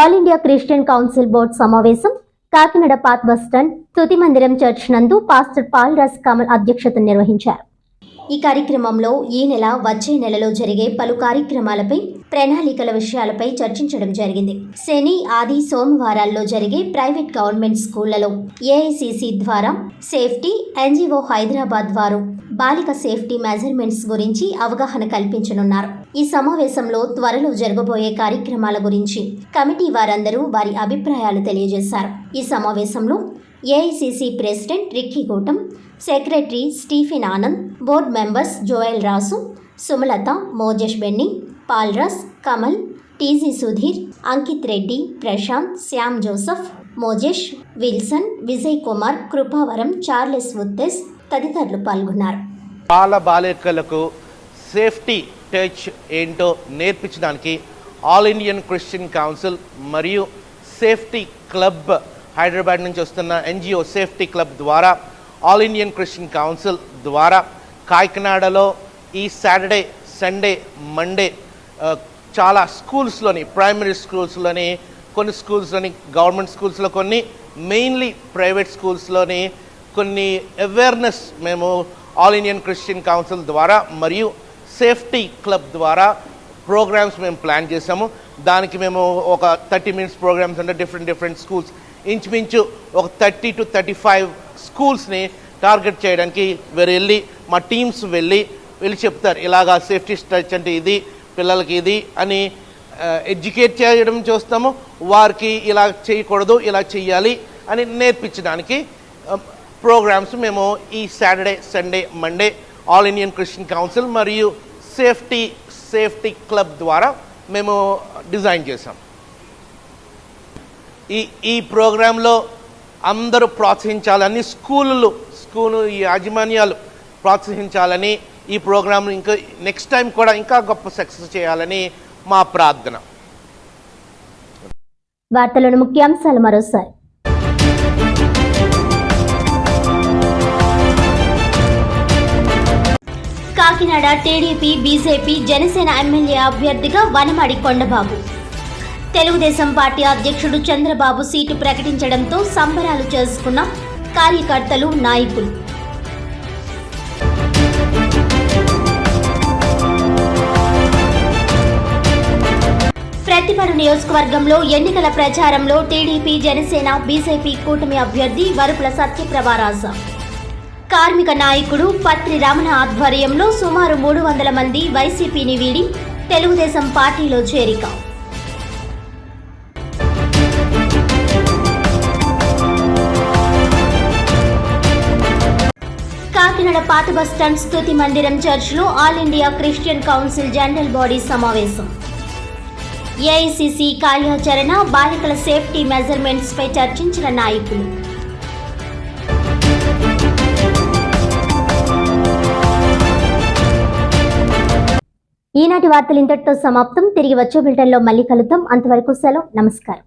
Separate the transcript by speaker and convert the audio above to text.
Speaker 1: All India Christian council board సమావేశం Kakinada path bus stand తుతి మందిరం church నందు పాస్టర్ పాల్ రస్ కమల్ అధ్యక్షతన నిర్వహించారు. ఈ కార్యక్రమంలో ఈ నెల వచ్చే నెలలో జరిగే పలు కార్యక్రమాలపై ప్రణాళికల విషయాలపై చర్చించడం జరిగింది. శని ఆది సోమవారాల్లో జరిగే ప్రైవేట్ గవర్నమెంట్ స్కూళ్ళలో ఏఐసిసి ద్వారా సేఫ్టీ ఎన్జిఓ హైదరాబాద్ వారు బాలిక సేఫ్టీ మెజర్మెంట్స్ గురించి అవగాహన కల్పించనున్నారు. ఈ సమావేశంలో త్వరలో జరగబోయే కార్యక్రమాల గురించి కమిటీ వారందరూ వారి అభిప్రాయాలు తెలియజేశారు. ఈ సమావేశంలో AICC president Ricky Gautam secretary Stephen Anand board members Joel Rasu Sumalatha Mojesh Benny పాల్రాస్ Kamal TG Sudheer Ankit Reddy Prashanth Shyam Joseph Mojesh Wilson Vijay Kumar Krupavaram Charles ఉత్తెస్ తదితరులు పాల్గొన్నారు.
Speaker 2: బాల బాలికలకు సేఫ్టీ టచ్ ఏంటో నేర్పించడానికి ఆల్ ఇండియన్ క్రిస్టియన్ కౌన్సిల్ మరియు safety club Hyderabad నుంచి వస్తున్న NGO safety club ద్వారా ఆల్ ఇండియన్ క్రిస్టియన్ కౌన్సిల్ ద్వారా కాకినాడలో ఈ సాటర్డే సండే మండే చాలా స్కూల్స్లోని ప్రైమరీ స్కూల్స్లోని కొన్ని స్కూల్స్లోని గవర్నమెంట్ స్కూల్స్లో కొన్ని మెయిన్లీ ప్రైవేట్ స్కూల్స్లోని కొన్ని అవేర్నెస్ మేము ఆల్ ఇండియన్ క్రిస్టియన్ కౌన్సిల్ ద్వారా మరియు సేఫ్టీ క్లబ్ ద్వారా ప్రోగ్రామ్స్ మేము ప్లాన్ చేసాము దానికి మేము ఒక థర్టీ మినిట్స్ ప్రోగ్రామ్స్ అంటే డిఫరెంట్ డిఫరెంట్ స్కూల్స్ ఇంచుమించు ఒక థర్టీ టు థర్టీ ఫైవ్ స్కూల్స్ని టార్గెట్ చేయడానికి వీరు వెళ్ళి మా టీమ్స్ వెళ్ళి వెళ్ళి చెప్తారు ఇలాగా సేఫ్టీ స్ట్రచ్ అంటే ఇది పిల్లలకి ఇది అని ఎడ్యుకేట్ చేయడం చూస్తాము వారికి ఇలా చేయకూడదు ఇలా చేయాలి అని నేర్పించడానికి ప్రోగ్రామ్స్ మేము ఈ Saturday Sunday Monday all Indian Christian council మరియు సేఫ్టీ సేఫ్టీ క్లబ్ ద్వారా మేము డిజైన్ చేసాం ఈ ఈ ప్రోగ్రాంలో అందరూ ప్రోత్సహించాలని స్కూళ్ళు స్కూలు ఈ యాజమాన్యాలు ప్రోత్సహించాలని ఈ ప్రోగ్రాం ఇంకా నెక్స్ట్ టైం కూడా ఇంకా గొప్ప సక్సెస్ చేయాలని మా ప్రార్థన.
Speaker 1: వార్తలను ముఖ్యాంశాలు మరోసారి. Kakinada TDP BJP Janasena MLA అభ్యర్థిగా వనమడి కొండబాబు. తెలుగుదేశం పార్టీ అధ్యక్షుడు చంద్రబాబు సీటు ప్రకటించడంతో సంబరాలు చేసుకున్న కార్యకర్తలు నాయకులు. ప్రతిపరు నియోజకవర్గంలో ఎన్నికల ప్రచారంలో టీడీపీ జనసేన బీజేపీ కూటమి అభ్యర్థి వరుపుల సత్యప్రభారాజ. కార్మిక నాయకుడు పత్రి రమణ ఆధ్వర్యంలో సుమారు మూడు వందల మంది వైసీపీని వీడి తెలుగుదేశం పార్టీలో చేరిక. కాకినాడ పాత బస్టాండ్ స్తుతి మందిరం చర్చ్లో all India Christian council general body సమావేశం. ఏఐసిసి కార్యాచరణ బాలికల సేఫ్టీ మెజర్మెంట్స్పై చర్చించిన నాయకులు. ఈనాటి వార్తలు ఇంతటితో సమాప్తం. తిరిగి వచ్చే బిల్టన్లో మళ్ళీ కలుద్దాం. అంతవరకు సెలవు. నమస్కారం.